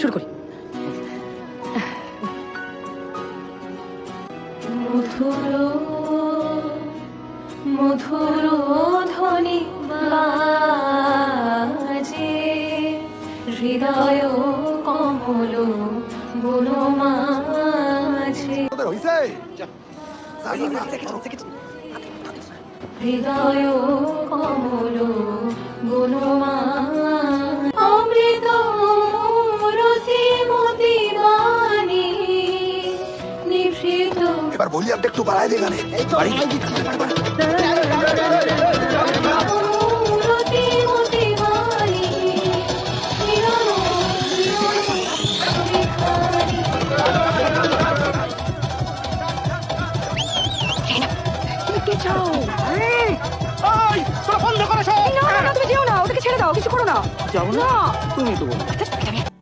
শুরু করি। মধুর মধুর ধ্বনি বাজে হৃদয় কমল বন মাঝে। হৃদয় কমল বন এবার বলি আপনি একটু বাড়াই দিয়ে গানে রতি মতিবাণী হিরণ হিরণ কি চাও? না না তুমি যেও না ওটাকে ছেড়ে দাও কিছু করো না। যাব না? তুমি তো বলো। আচ্ছা